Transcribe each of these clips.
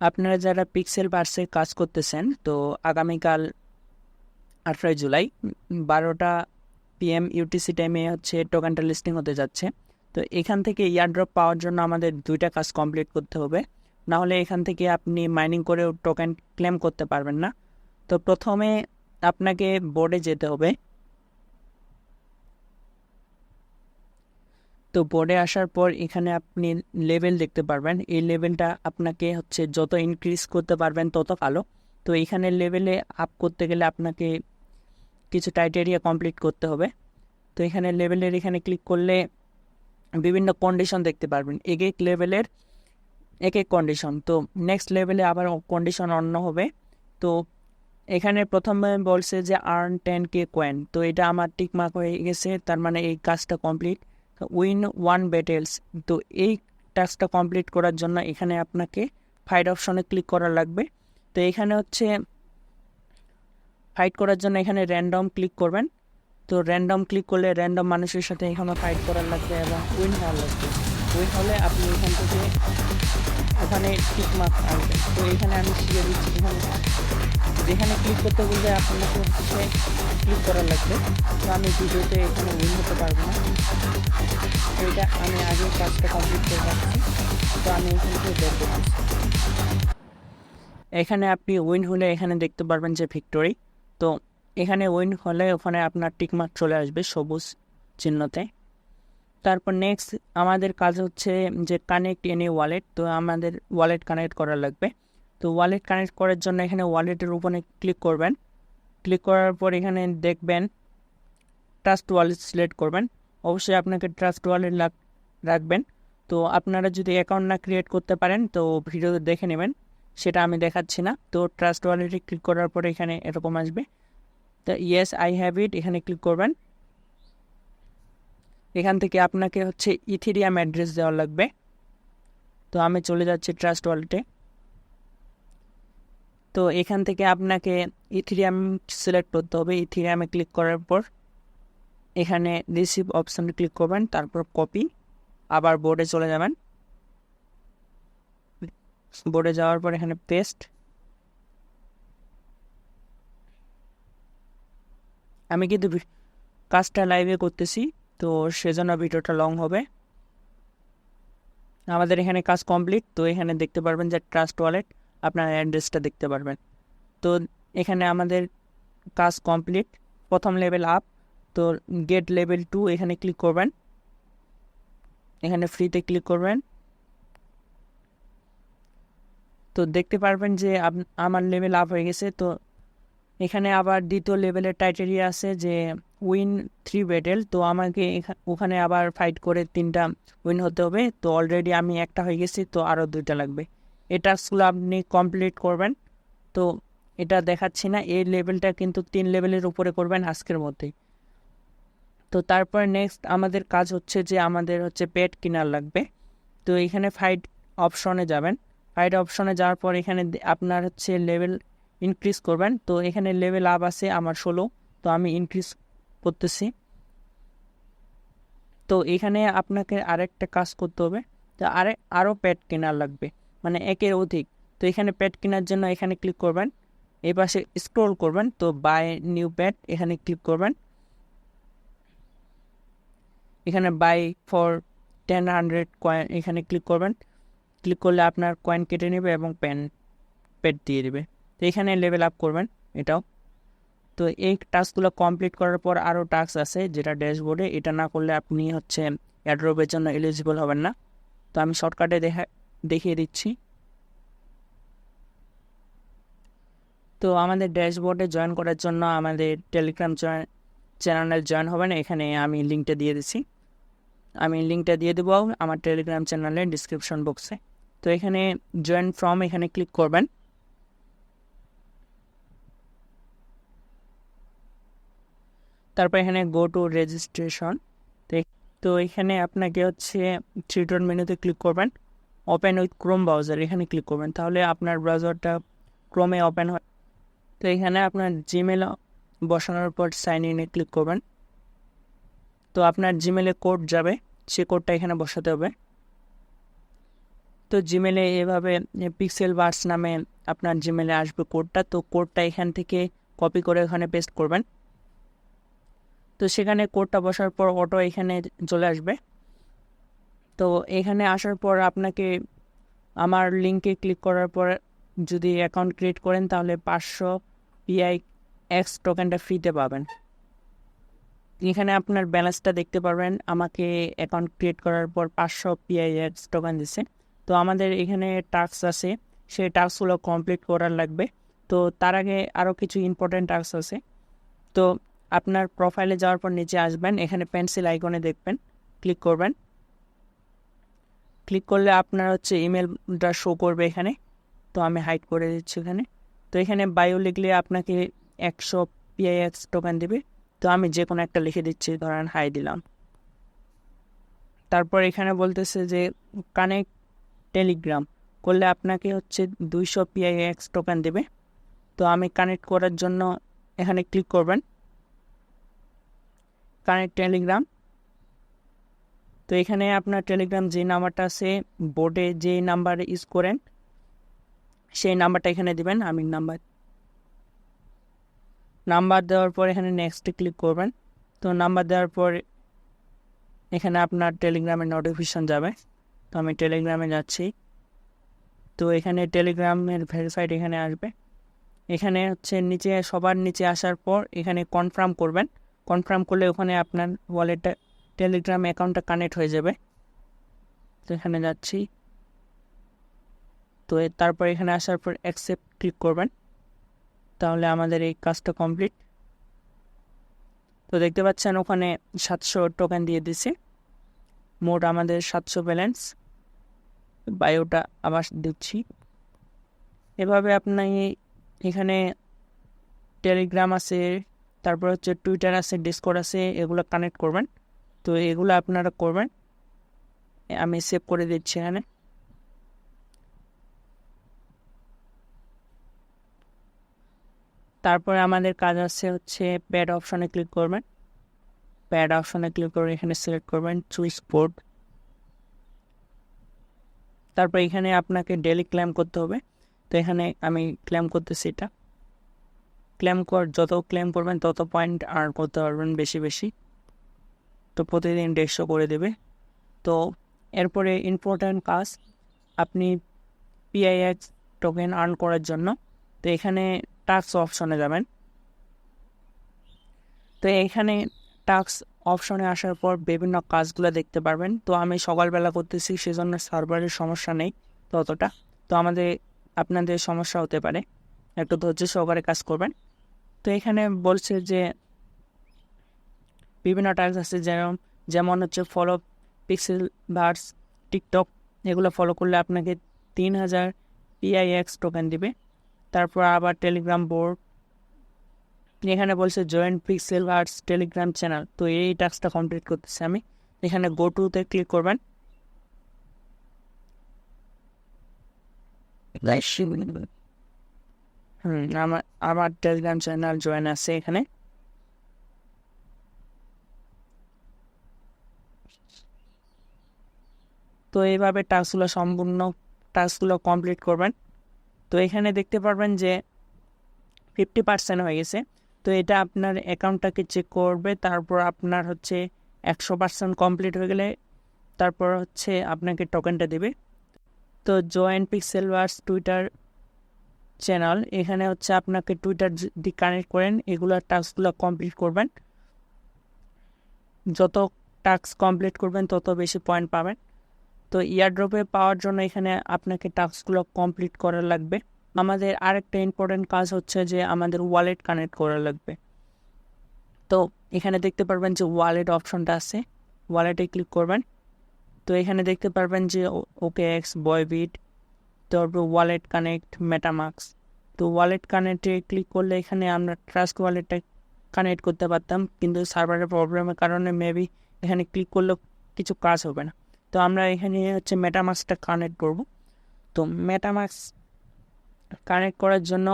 আপনারা যারা পিক্সেল বার্সে কাজ করতেছেন, তো আগামীকাল আঠেরোই জুলাই, বারোটা পিএম ইউটিসি টাইমে হচ্ছে টোকেনটা লিস্টিং হতে যাচ্ছে। তো এখান থেকে ইয়ারড্রপ পাওয়ার জন্য আমাদের দুইটা কাজ কমপ্লিট করতে হবে। নাহলে এখান থেকে আপনি মাইনিং করেও টোকেন ক্লেম করতে পারবেন না। তো প্রথমে আপনাকে বোর্ডে যেতে হবে। তো বোর্ডে আসার পর এখানে আপনি লেভেল দেখতে পারবেন। এই লেভেলটা আপনাকে হচ্ছে যত ইনক্রিজ করতে পারবেন, তত ভালো। তো এখানে লেভেলে আপ করতে গেলে আপনাকে কিছু ক্রাইটেরিয়া কমপ্লিট করতে হবে। তো এখানে লেভেলের এখানে ক্লিক করলে বিভিন্ন কন্ডিশন দেখতে পারবেন। এক এক লেভেলের এক এক কন্ডিশন তো নেক্সট লেভেলে আবার কন্ডিশন অন্য হবে। তো এখানে প্রথমে বলছে যে আর্ন টেন কে কয়েন তো এটা আমার টিক মার্ক হয়ে গেছে, তার মানে এই কাজটা কমপ্লিট উইন ওয়ান ব্যাটেলস তো এই টাস্কটা কমপ্লিট করার জন্য এখানে আপনাকে ফাইট অপশনে ক্লিক করা লাগবে। তো এখানে হচ্ছে ফাইট করার জন্য এখানে র্যান্ডম ক্লিক করবেন। তো র্যান্ডম ক্লিক করলে র্যান্ডম মানুষের সাথে এখানে ফাইট করার লাগবে এবং উইন হওয়ার লাগবে। উইন হলে আপনি এখান থেকে ওখানে টিক মার্ক আসবে তো এখানে আমি শিখে দিচ্ছি এখানে যেখানে ক্লিক করতে বললে আপনাকে হচ্ছে ক্লিক করার লাগবে। তো আমি ভিডিওতে এখানে উইন হতে পারব না। এটা আমি আগে কাজটা কমপ্লিট করে রাখছি। তো আমি এখান থেকে বের এখানে আপনি উইন হলে এখানে দেখতে পারবেন যে ভিক্টোরি তো এখানে উইন হলে ওখানে আপনার টিকমার্ক চলে আসবে সবুজ চিহ্নতে। তারপর নেক্সট আমাদের কাজ হচ্ছে যে কানেক্ট এনি ওয়ালেট তো আমাদের ওয়ালেট কানেক্ট করা লাগবে। তো ওয়ালেট কানেক্ট করার জন্য এখানে ওয়ালেটের উপরে ক্লিক করবেন। ক্লিক করার পর এখানে দেখবেন ট্রাস্ট ওয়ালেট সিলেক্ট করবেন। অবশ্যই আপনাকে ট্রাস্ট ওয়ালেট রাখবেন। তো আপনারা যদি অ্যাকাউন্ট না ক্রিয়েট করতে পারেন, তো ভিডিওতে দেখে নেবেন। সেটা আমি দেখাচ্ছি না। তো ট্রাস্ট ওয়ালেটে ক্লিক করার পরে এখানে এরকম আসবে। তো ইয়েস আই হ্যাভ ইট এখানে ক্লিক করবেন। এখান থেকে আপনাকে হচ্ছে ইথিরিয়াম অ্যাড্রেস দেওয়া লাগবে। তো আমি চলে যাচ্ছি ট্রাস্ট ওয়ালেটে তো এখান থেকে আপনাকে ইথিরিয়াম সিলেক্ট করতে হবে। ইথিরিয়ামে ক্লিক করার পর এখানে রিসিভ অপশানে ক্লিক করবেন, তারপর কপি আবার বোর্ডে চলে যাবেন। বোর্ডে যাওয়ার পর এখানে পেস্ট আমি কিন্তু কাজটা লাইভে করতেছি, তো সেজন্য ভিডিওটা লং হবে। আমাদের এখানে কাজ কমপ্লিট তো এখানে দেখতে পারবেন যে ট্রাস্ট ওয়ালেট আপনার অ্যাড্রেসটা দেখতে পারবেন। তো এখানে আমাদের কাজ কমপ্লিট। প্রথম লেভেল আপ তো গেট লেভেল টু এখানে ক্লিক করবেন। এখানে ফ্রিতে ক্লিক করবেন। তো দেখতে পারবেন যে আমার লেভেল আপ হয়ে গেছে। তো এখানে আবার দ্বিতীয় লেভেলের টাইটেরিয়া আছে যে উইন থ্রি ব্যাটেল তো আমাকে ওখানে আবার ফাইট করে তিনটা উইন হতে হবে। তো অলরেডি আমি একটা হয়ে গেছি, তো আরও দুইটা লাগবে। এই টাস্কগুলো আপনি কমপ্লিট করবেন। তো এটা দেখাচ্ছি না, এই লেভেলটা কিন্তু তিন লেভেলের উপরে করবেন আজকের মধ্যেই তো তারপর নেক্সট আমাদের কাজ হচ্ছে যে আমাদের হচ্ছে পেট কেনার লাগবে। তো এখানে ফাইট অপশনে যাবেন। ফাইট অপশনে যাওয়ার পর এখানে আপনার হচ্ছে লেভেল ইনক্রিজ করবেন। তো এখানে লেভেল আপ আছে আমার ষোলো, তো আমি ইনক্রিজ করতেছি। তো এখানে আপনাকে আরেকটা কাজ করতে হবে। তো আরে আরও প্যাড কেনার লাগবে। মানে একের অধিক। তো এখানে প্যাড কেনার জন্য এখানে ক্লিক করবেন। এই পাশে স্ক্রোল করবেন। তো বাই নিউ প্যাড এখানে ক্লিক করবেন। এখানে buy for ten hundred coin এখানে ক্লিক করবেন। ক্লিক করলে আপনার কয়েন কেটে নেবে এবং প্যান প্যাড দিয়ে দেবে। তো এখানে লেভেল আপ করবেন এটাও। তো এই টাস্কগুলো কমপ্লিট করার পর আরও টাস্ক আছে যেটা ড্যাশবোর্ডে। এটা না করলে আপনি হচ্ছে অ্যাড্রপের জন্য এলিজিবল হবেন না। তো আমি শর্টকাটে দেখা দেখিয়ে দিচ্ছি। তো আমাদের ড্যাশবোর্ডে জয়েন করার জন্য আমাদের টেলিগ্রাম জয়েন চ্যানেলে জয়েন হবেন, এখানে আমি লিঙ্কটা দিয়ে দিচ্ছি। আমি লিঙ্কটা দিয়ে দেবো আমার টেলিগ্রাম চ্যানেলের ডিসক্রিপশন বক্সে। তো এখানে জয়েন ফ্রম এখানে ক্লিক করবেন। তারপর এখানে গো টু রেজিস্ট্রেশন। তো এখানে আপনাকে হচ্ছে থ্রি ডট মেনুতে ক্লিক করবেন। ওপেন উইথ ক্রোম ব্রাউজার এখানে ক্লিক করবেন। তাহলে আপনার ব্রাউজারটা ক্রোমে ওপেন হয়। তো এখানে আপনার জিমেল বসানোর পর সাইন ইনে ক্লিক করবেন। তো আপনার জিমেলে কোড যাবে, সে কোডটা এখানে বসাতে হবে। তো জিমেলে এভাবে পিক্সেল বার্স নামে আপনার জিমেলে আসবে কোডটা তো কোডটা এখান থেকে কপি করে এখানে পেস্ট করবেন। তো সেখানে কোডটা বসার পর অটো এখানে চলে আসবে। তো এখানে আসার পর আপনাকে আমার লিঙ্কে ক্লিক করার পর যদি অ্যাকাউন্ট ক্রিয়েট করেন তাহলে পাঁচশো পিআই এক্স টোকেনটা ফ্রিতে পাবেন। এখানে আপনার ব্যালেন্সটা দেখতে পারবেন, আমাকে অ্যাকাউন্ট ক্রিয়েট করার পর পাঁচশো পিআই এক্স টোকেন দিচ্ছে তো আমাদের এখানে টাস্ক আছে, সেই টাস্কগুলো কমপ্লিট করার লাগবে। তো তার আগে আরও কিছু ইম্পর্টেন্ট টাস্ক আছে। তো আপনার প্রোফাইলে যাওয়ার পর নিচে আসবেন, এখানে পেন্সিল আইকনে দেখবেন ক্লিক করবেন। ক্লিক করলে আপনার হচ্ছে ইমেলটা শো করবে এখানে। তো আমি হাইড করে দিচ্ছি এখানে তো এখানে বায়ো লিখলে আপনাকে একশো পিআইএক্স টোকেন দেবে। তো আমি যে কোনো একটা লিখে দিচ্ছি, ধরেন হাই দিলাম। তারপর এখানে বলতেছে যে কানেক্ট টেলিগ্রাম করলে আপনাকে হচ্ছে দুইশো পিআইএক্স টোকেন দেবে। তো আমি কানেক্ট করার জন্য এখানে ক্লিক করবেন। কানেক্ট টেলিগ্রাম তো এখানে আপনার টেলিগ্রাম যে নাম্বারটা আছে বোর্ডে যে নাম্বার ইউজ করেন, সেই নাম্বারটা এখানে দিবেন, আমি নাম্বার নাম্বার দেওয়ার পর এখানে নেক্সটে ক্লিক করবেন। তো নাম্বার দেওয়ার পর এখানে আপনার টেলিগ্রামের নোটিফিকেশান যাবে। তো আমি টেলিগ্রামে যাচ্ছি। তো এখানে টেলিগ্রামের ভেরিফাইড এখানে আসবে। এখানে হচ্ছে নিচে, সবার নিচে আসার পর এখানে কনফার্ম করবেন। কনফার্ম করলে ওখানে আপনার ওয়ালেটটা টেলিগ্রাম অ্যাকাউন্টটা কানেক্ট হয়ে যাবে। তো এখানে যাচ্ছি। তো তারপর এখানে আসার পর অ্যাকসেপ্ট ক্লিক করবেন। তাহলে আমাদের এই কাজটা কমপ্লিট তো দেখতে পাচ্ছেন ওখানে সাতশো টোকেন দিয়ে দিছে। মোট আমাদের সাতশো ব্যালেন্স বায়োটা আবার দিচ্ছি। এভাবে আপনি এখানে টেলিগ্রাম আছে, তারপর হচ্ছে টুইটার আছে, ডিসকোড আছে, এগুলো কানেক্ট করবেন। তো এগুলো আপনারা করবেন। আমি সেভ করে দিচ্ছি এখানে। তারপরে আমাদের কাজ আছে হচ্ছে প্যাড অপশনে ক্লিক করবেন। প্যাড অপশনে ক্লিক করে এখানে সিলেক্ট করবেন চুইস বোর্ড তারপর এখানে আপনাকে ডেলি ক্লেম করতে হবে। তো এখানে আমি ক্লেম করতেছি এটা। ক্লেম কর, যত ক্লেম করবেন তত পয়েন্ট আর্ন করতে পারবেন বেশি বেশি। তো প্রতিদিন দেড়শো করে দেবে। তো এরপরে ইম্পর্ট্যান্ট কাজ, আপনি পিআইএক্স টোকেন আর্ন করার জন্য। তো এখানে টাক্স অপশনে যাবেন। তো এখানে টাক্স অপশনে আসার পর বিভিন্ন কাজগুলো দেখতে পারবেন। তো আমি সকালবেলা করতেছি, সেজন্য সার্ভারের সমস্যা নেই ততটা। তো আমাদের, আপনাদের সমস্যা হতে পারে। একটু ধৈর্য সহকারে কাজ করবেন। তো এখানে বলছে যে বিভিন্ন টাস্ক আছে যেমন যেমন হচ্ছে ফলো পিক্সেল ভার্স টিকটক এগুলো ফলো করলে আপনাকে তিন হাজার পিআইএক্স টোকেন দিবে। তারপর আবার টেলিগ্রাম বোর্ড এখানে বলছে join pixel arts Telegram channel তো এই টাস্কটা কমপ্লিট করতেছি আমি। এখানে গো টুতে ক্লিক করবেন। হুম আমার আমার টেলিগ্রাম চ্যানেল জয়েন আছে এখানে। তো এইভাবে টাস্কগুলো সম্পূর্ণ টাস্কগুলো কমপ্লিট করবেন। তো এখানে দেখতে পারবেন যে ফিফটি পার্সেন্ট হয়ে গেছে। তো এটা আপনার অ্যাকাউন্টটাকে চেক করবে, তারপর আপনার হচ্ছে একশো পার্সেন্ট কমপ্লিট হয়ে গেলে তারপর হচ্ছে আপনাকে টোকেনটা দেবে। তো join pixel wars Twitter channel এখানে হচ্ছে আপনাকে টুইটার যদি কানেক্ট করেন এগুলোর টাস্কগুলো কমপ্লিট করবেন। যত টাস্ক কমপ্লিট করবেন, তত বেশি পয়েন্ট পাবেন। তো ইয়ারড্রপে পাওয়ার জন্য এখানে আপনাকে টাস্কগুলো কমপ্লিট করা লাগবে। আমাদের আরেকটা ইম্পর্টেন্ট কাজ হচ্ছে যে আমাদের ওয়ালেট কানেক্ট করা লাগবে। তো এখানে দেখতে পারবেন যে ওয়ালেট অপশনটা আছে। ওয়ালেটে ক্লিক করবেন। তো এখানে দেখতে পারবেন যে ওকে এক্স বয়বিট তারপর ওয়ালেট কানেক্ট মেটামাক্স তো ওয়ালেট কানেক্টে ক্লিক করলে এখানে আমরা ট্রাস্ট ওয়ালেটটা কানেক্ট করতে পারতাম। কিন্তু সার্ভারের প্রবলেমের কারণে মেবি এখানে ক্লিক করলেও কিছু কাজ হবে না। তো আমরা এখানে হচ্ছে মেটামাক্সটা কানেক্ট করব। তো মেটামাক্স কানেক্ট করার জন্য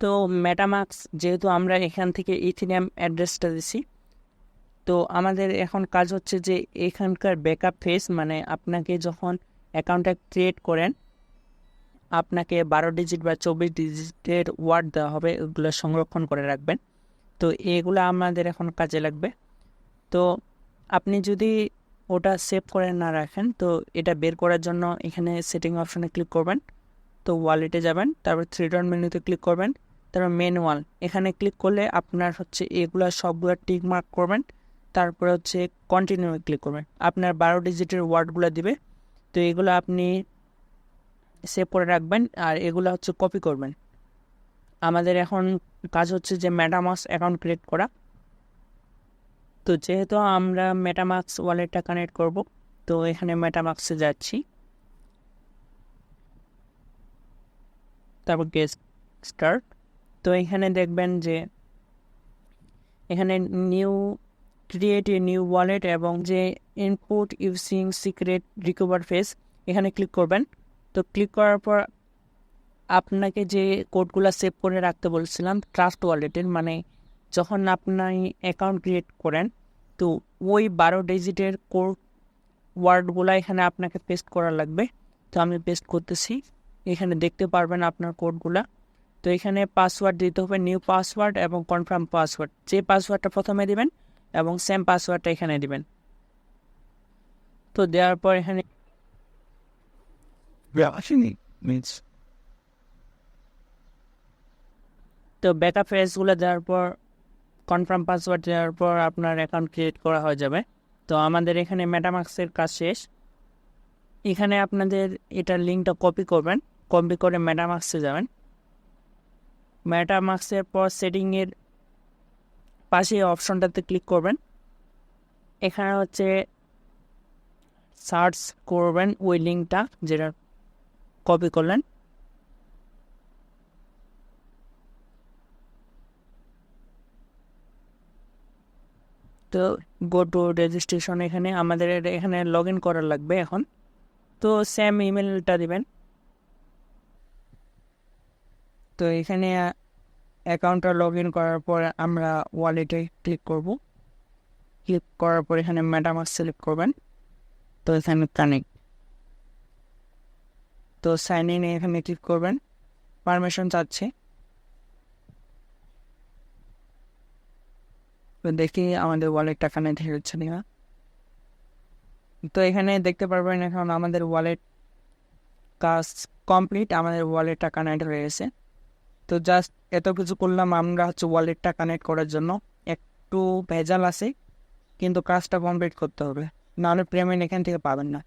তো মেটামাক্স যেহেতু আমরা এখান থেকে ইথিনিয়াম অ্যাড্রেসটা দিছি, তো আমাদের এখন কাজ হচ্ছে যে এখানকার ব্যাকআপ ফেস মানে আপনাকে যখন অ্যাকাউন্টটা ক্রিয়েট করেন, আপনাকে বারো ডিজিট বা চব্বিশ ডিজিটের ওয়ার্ড দেওয়া হবে, ওগুলো সংরক্ষণ করে রাখবেন। তো এগুলো আমাদের এখন কাজে লাগবে। তো আপনি যদি ওটা সেভ করে না রাখেন, তো এটা বের করার জন্য এখানে সেটিং অপশনে ক্লিক করবেন। তো ওয়ালেটে যাবেন, তারপর থ্রি ডট মেনুতে ক্লিক করবেন, তারপর ওয়াল এখানে ক্লিক করলে আপনার হচ্ছে এগুলো সবগুলো টিক মার্ক করবেন, তারপরে হচ্ছে কন্টিনিউ ক্লিক করবেন। আপনার বারো ডিজিটের ওয়ার্ডগুলো দিবে, তো এগুলো আপনি সেভ করে রাখবেন আর এগুলো হচ্ছে কপি করবেন। আমাদের এখন কাজ হচ্ছে যে ম্যাটামাক্স অ্যাকাউন্ট ক্রিয়েট করা। তো যেহেতু আমরা মেটামাক্স ওয়ালেটটা কানেক্ট করব, তো এখানে মেটামাক্সে যাচ্ছি। তারপর গেস্ট স্টার্ট তো এখানে দেখবেন যে, এখানে new create a new wallet এবং যে input using secret recover face এখানে ক্লিক করবেন। তো ক্লিক করার পর আপনাকে যে কোডগুলো সেভ করে রাখতে বলছিলাম ট্রাস্ট ওয়ালেটের মানে যখন আপনি অ্যাকাউন্ট ক্রিয়েট করেন তো ওই বারো ডিজিটের কোড ওয়ার্ডগুলো এখানে আপনাকে পেস্ট করা লাগবে। তো আমি পেস্ট করতেছি। এখানে দেখতে পারবেন আপনার কোডগুলা তো এখানে পাসওয়ার্ড দিতে হবে নিউ পাসওয়ার্ড এবং কনফার্ম পাসওয়ার্ড যে পাসওয়ার্ডটা প্রথমে দিবেন এবং সেম পাসওয়ার্ডটা এখানে দিবেন। তো দেওয়ার পর এখানে তো ব্যাকআপ ফেসগুলো দেওয়ার পর কনফার্ম পাসওয়ার্ড দেওয়ার পর আপনার অ্যাকাউন্ট ক্রিয়েট করা হয়ে যাবে। তো আমাদের এখানে মেটামাক্সের কাজ শেষ। এখানে আপনাদের এটার লিঙ্কটা কপি করবেন। কপি করে মেটামাক্সে যাবেন। মেটামাক্সের পর সেটিংয়ের পাশে অপশনটাতে ক্লিক করবেন। এখানে হচ্ছে সার্চ করবেন ওই লিঙ্কটা যেটা কপি করলেন। তো গো টু রেজিস্ট্রেশন এখানে আমাদের এখানে লগ ইন করার লাগবে এখন। তো সেম ইমেলটা দিবেন। তো এখানে অ্যাকাউন্টটা লগ ইন করার পর আমরা ওয়ালেটে ক্লিক করব। ক্লিক করার পর এখানে ম্যাটামার্ক সিলেক্ট করবেন। তো এখানে কানেক্ট তো সাইন ইন এখানে ক্লিক করবেন। পারমিশন চাচ্ছে। দেখি আমাদের ওয়ালেটটা কানেক্ট হচ্ছে না তো এখানে দেখতে পারবেন এখন আমাদের ওয়ালেট কাজ কমপ্লিট আমাদের ওয়ালেটটা কানেক্ট হয়ে গেছে। তো জাস্ট এত কিছু করলাম আমরা হচ্ছে ওয়ালেটটা কানেক্ট করার জন্য। একটু ভেজাল আছে, কিন্তু কাজটা কমপ্লিট করতে হবে। নাহলে পেমেন্ট এখান থেকে পাবেন না।